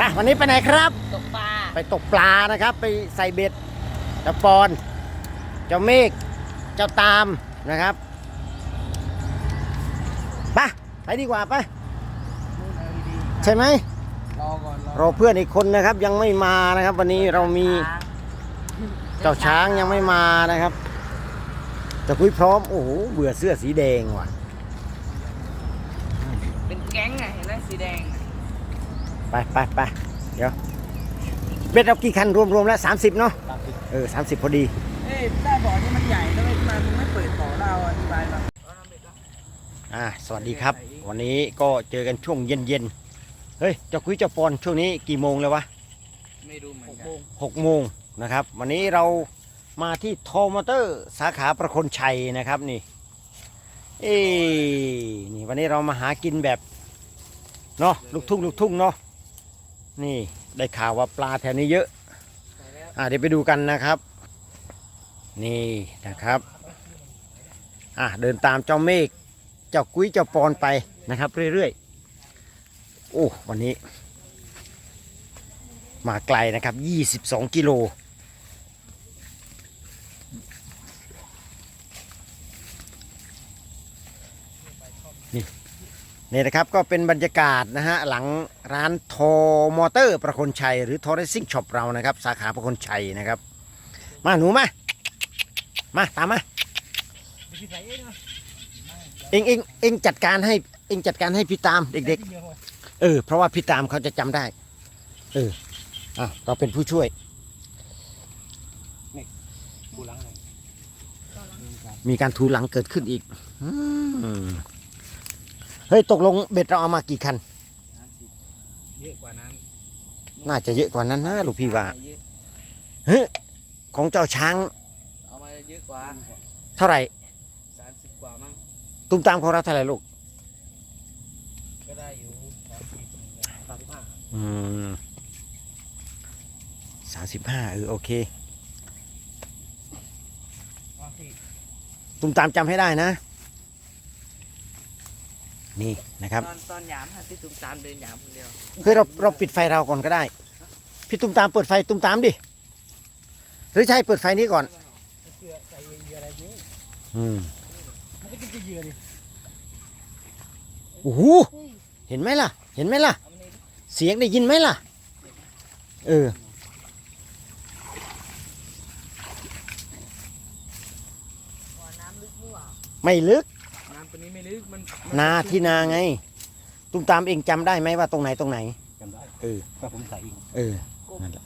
ไปวันนี้ไปไหนครับ ตกปลา ไปตกปลานะครับ ไปใส่เบ็ดเจ้าปอน เจ้าเมฆเจ้าตามนะครับไปไปดีกว่าไปใช่ไหมรอก่อนรอเพื่อนอีกคนนะครับ ยังไม่มานะครับ วันนี้เรามีเจ้าช้างยังไม่มานะครับจะคุยพร้อมโอ้โหเบื่อเสื้อสีแดงว่ะ เป็นแก๊งไงเห็นไหมสีแดงอะ ไปไปไปเดี๋ยวเบ็ดเรากี่คันรวมๆแล้ว 30 เนาะเออ 30 พอดี เอ้ยใต้บ่อนี่มันใหญ่แล้วไม่มามึงไม่เปิดบ่อเราอธิบายมาอ่าสวัสดีครับ วันนี้ก็เจอกันช่วงเย็นๆ เฮ้ยเจ้าคุยเจ้าปอนช่วงนี้กี่โมงแล้ววะไม่รู้เหมือนกันหกโมงนะครับ วันนี้เรามาที่โทมอเตอร์สาขาประคนชัยนะครับนี่เอ้นี่วันนี้เรามาหากินแบบเนาะลูกทุ่งลูกทุ่งเนาะ นี่ได้ข่าวว่าปลาแถวนี้เยอะอ่าเดี๋ยวไปดูกันนะครับ นี่นะครับอะเดินตามเจ้าเมฆเจ้ากุ้ยเจ้าปอนไปนะครับ เรื่อยๆโอ้วันนี้ มาไกลนะครับ 22 กิโลนี่ นี่นะครับก็เป็นบรรยากาศนะฮะหลังร้านโทมอเตอร์ประคนชัย หรือโทเรซิ่งช็อปเรานะครับ สาขาประคนชัยนะครับ มาหนูมา มาตามมาเองเองเองจัดการให้เองจัดการให้พี่ตามเด็กๆ เออ เพราะว่าพี่ตามเขาจะจำได้ เอออะเราเป็นผู้ช่วยมีการทูหลังเกิดขึ้นอีกอืม เฮ้ยตกลงเบ็ดเราเอามากี่คัน เยอะกว่านั้นน่าจะเยอะกว่านั้นนะลูกพี่ว่าเยอะเฮ้ยของเจ้าช้างเอามาเยอะกว่าเท่าไหร่สามสิบกว่ามั้งตุ้มตามของเราเท่าไหร่ลูกก็ได้อยู่สามสิบสามสิบห้าอืมสามสิบห้าเออโอเคอ๋อพี่ตุ้มตามจำให้ได้นะ นี่นะครับ ตอนตอนหยามฮะที่ตุ้มตามเดินหยามคนเดียวเฮ้ยเราเราปิดไฟเราก่อนก็ได้ พี่ตุ้มตามเปิดไฟตุ้มตามดิ หรือใช่เปิดไฟนี้ก่อนเสือใส่เหยื่ออะไรเยอะอืมมันก็จะเหยื่อดิโอ้โหเห็นไหมล่ะ เห็นไหมล่ะเอามานี่เสียงได้ยินไหมล่ะ เออ บ่อน้ำลึกมั่วไม่ลึกน้ำตัวนี้ไม่ลึ กมันนาที่นาไง ตุ้มตามเองจำได้ไหมว่าตรงไหนตรงไหน จำได้เออ ก็ผมใส่อีกเออ นั่นแหละ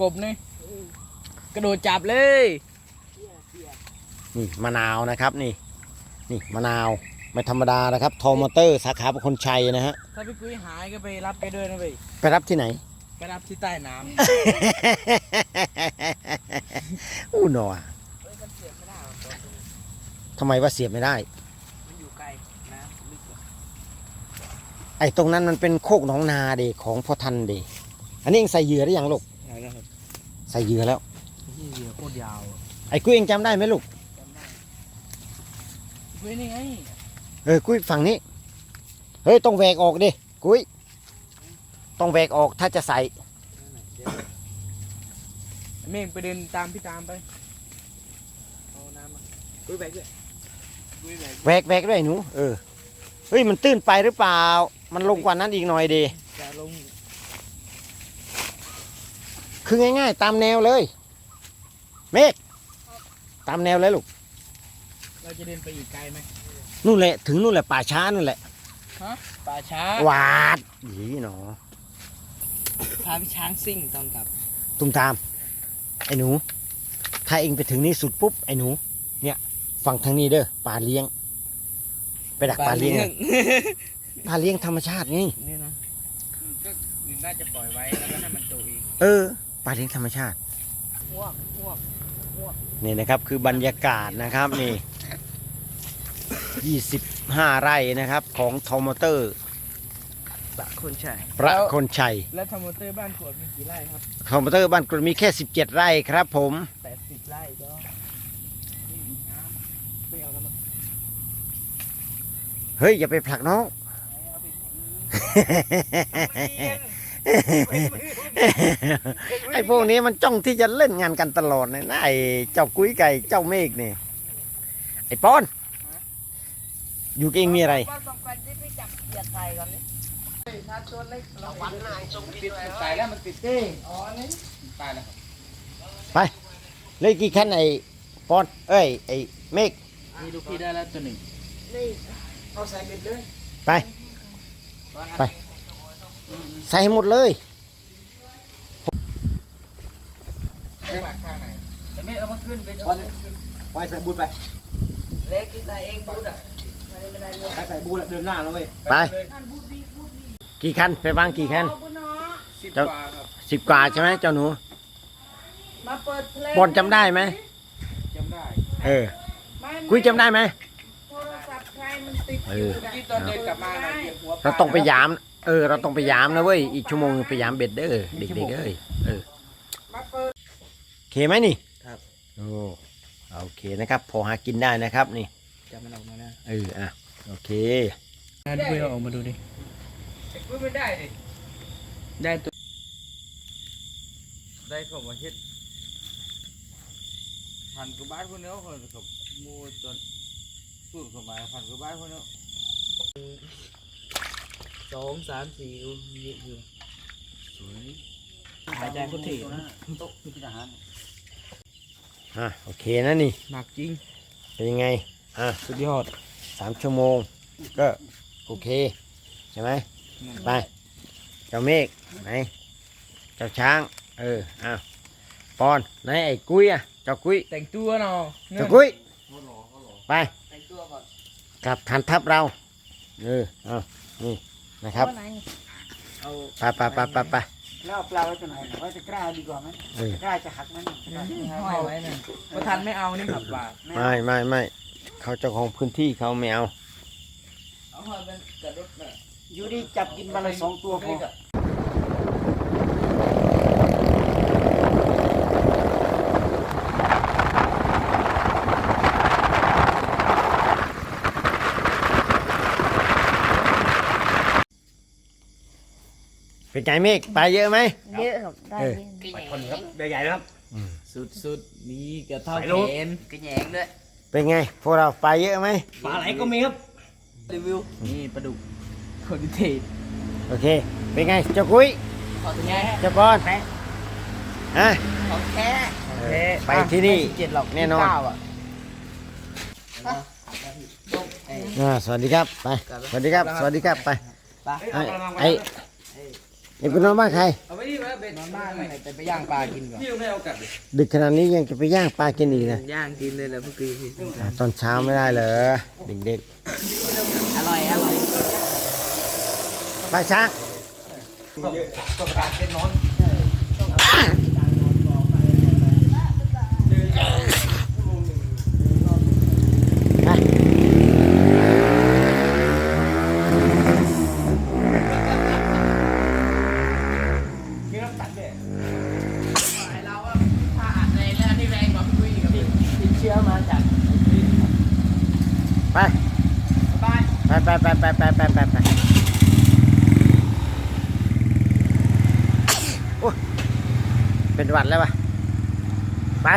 กบนี่กระโดดจับเลยนี่มะนาวนะครับนี่ นี่มะนาวไม่ธรรมดานะครับทอมอเตอร์สาขาประคนชัยนะฮะ ถ้าพี่กุ้ยหายก็ไปรับไปด้วยนะเว้ยไปรับที่ไหน ไปรับที่ใต้น้อู้หนอำเฮ้ยมันเสียบไม่ได้หรอกตัวนี้ทำไมว่าเสียบไม่ได้ มันอยู่ไกลน้ำลึกกว่า ไอ้ตรงนั้นมันเป็นโคกหนองนาเดของพ่อทันเดอันนี้เองใส่เหยื่อได้ยังลูกไหนนะครับใส่เหยื่อแล้ว ที่เหยื่อโคตรยาวอะไอ้กุ้ยเองจำได้ไหมลูกจำได้เว้ยนี่ไงเออกุ้ยฝั่งนี้เฮ้ยต้องแหวกออกดิกุ้ยต้องแหวกออกถ้าจะใส่เม่งไปเดินตามพี่ตามไปเอาน้ำมากุ้ยแบกด้วยกุ้ยแบก แหวกแหวกด้วยหนูเออ เฮ้ยมันตื้นไปหรือเปล่า มันลงกว่านั้นอีกหน่อยดีจะลงคือง่ายๆ ตามแนวเลย เมฆตามแนวเลยลูกเราจะเดินไปอีกไกลไหมนู่นแหละถึงนู่นแหละป่าช้านู่นแหละป่าช้าหวาดหีหนอพาพี่ช้างซิ่งตอนกลับตุ้มตาม ไอ้หนู ถ้าเองไปถึงนี่สุดปุ๊บไอ้หนู เนี่ยฝั่งทางนี้เด้อปลาเลี้ยง ไปดักปลาเลี้ยงอะปลาเลี้ยงธรรมชาติไงนี่นะก็น่าจะปล่อยไว้แล้วก็ให้มันโตเองเออปลาเลี้ยงธรรมชาติพวกพวกนี่นะครับคือบรรยากาศนะครับนี่ 25 ไร่นะครับของทอมอเตอร์ปะคนใช่ประคนชัยแล้วทอมอเตอร์บ้านขวดมีกี่ไร่ครับทอมอเตอร์บ้านกรดมีแค่ 17 ไร่ครับผมแปดสิบไร่ก็นี่น้ำไม่ เอาแล้วมั้งเฮ้ย อย่าไปผลักน้องเอาไปไอ้พวกนี้มันจ้องที่จะเล่นงานกันตลอดเลยนะไอ้เจ้ากุ้ยไก่เจ้าเมฆนี่ ไอ้ปอน อยู่เองมีอะไรก็ต้องการที่ไปจับเหยียดใส่ก่อนนี่ถ้าตัวเล็กเราวันนายจงปิดมันตายแล้วมันติดเต้อ๋อนี่ตายแล้วครับเลยกี่ขั้นไอ้ปอน เอ้ย ไอ้เมฆนี่ลูกพี่ได้แล้วตัวหนึ่ง นี่ เอาใส่เบ็ดเลยไป ไป ใส่ให้หมดเลยได้มาข้างไหนแต่ไม่เอามาขึ้นไปไปใส่บูทไปเล็กที่ใส่เองบูดอะไม่ได้ไม่ได้เลยไปใส่บูทแล้วเดินหน้าแล้วเว้ยไปเลยท่านบูดบีบูดบีกี่ขั้นไปวางกี่ขั้นเอาบุญเนาะสิบเจ้ากว่าครับสิบกว่าใช่ไหมเจ้าหนูมาเปิดเพลงบอลจำได้ไหมจำได้ เออไม่กุ้ยจำได้ไหม โทรศัพท์ใครมันติด เออยู่อเมื่อนะกี้ตอนเดินกลับมาน่ะเหยียบหัวปลเราต้องไปยาม เออ เราต้องไปยามนะเว้ย อีกชั่วโมงนึงไปยามเบ็ดเด้อเด็กๆเอ้ยเออมาเปิดโอเคไหมนี่ครับ โอ้โอเคนะครับ พอหากินได้นะครับนี่จำมันออกมานะเอออะโอเคงั้นคุยเอาออกมาดูดิคุยไม่ได้ดิได้ตัวได้ผมมาเฮ็ดพันกว่าบาทคนเดียวคนกับมูจนสูตรของมาพันกว่าบาทคนเดียว สองสามสี่เยอะอยู่สวยหายใจคนถี่นะโต๊ะมีทหารอะโอเคนะนี่ หนักจริง เป็นยังไง อะ สุดยอดสามชั่วโมง ก็โอเค ใช่ไหมไป เจ้าเมฆไหน เจ้าช้าง เอออ้าวปอนไหนไอ้กุ้ยอะ เจ้ากุ้ย แต่งตัวเนาะเจ้ากุ้ย ไป แต่งตัวก่อน กลับฐานทัพเรา เออเอานี่นะครับว่าไหนเอาไปไปไปไปไปแล้วเอาปลาไว้ตรงไหนไว้ตะกร้าดีกว่าไหมเออตะกร้าจะหักไหมตะกร้าห้อยไว้น่ะประทันไม่เอานี่ขับบาทไม่ไม่ไม่เขาเจ้าของพื้นที่เขาไม่เอา เอาห้อยเป็นกระดดน่ะอยู่ดีจับกินมาเลยสองตัวพอ เป็นไงเมฆไปเยอะไหม เยอะครับได้เออเยอะไปคนครับใหญ่ๆนะครับ สุดสุดๆนี่กระเท่าไปแขลูกนกระแหยงด้วยเป็นไงพวกเราไปเยอะไหมปลาไหลก็มีครับ รีวิวนี่ปลาดุกคนเทศโอเค เป็นไงเจ้ากุ้ยขอตัวไงเจ้าบอลฮะ ของแท้เออไปที่นี่เจ็ดหรอกแน่นอนเก้าอะเอ้ยอ่าสวัสดีครับไปสวัสดีครับ สวัสดีครับไป ปลาไอ้ไอ้ไอ้คุณน้องบ้านใคร เอาไปดิมาเป็นนอนบ้านเลยแต่ไปย่างปลากินก่อนพี่ไม่เอากัดเลยดึกขนาดนี้ยังจะไปย่างปลากินอีกนะย่างกินเลยแหละพวกคืออ่าตอนเช้าไม่ได้เหรอเด็กอร่อยอร่อยๆไปช้างก็การเป็นนอน เราอะถ้าอัดในแล้วที่แรงกว่าคุยกับพี่ติดเชื้อมาจาก ไป ไปไปไปไปไปไปไปไปโอ้ยเป็นหวัดแล้วปะไป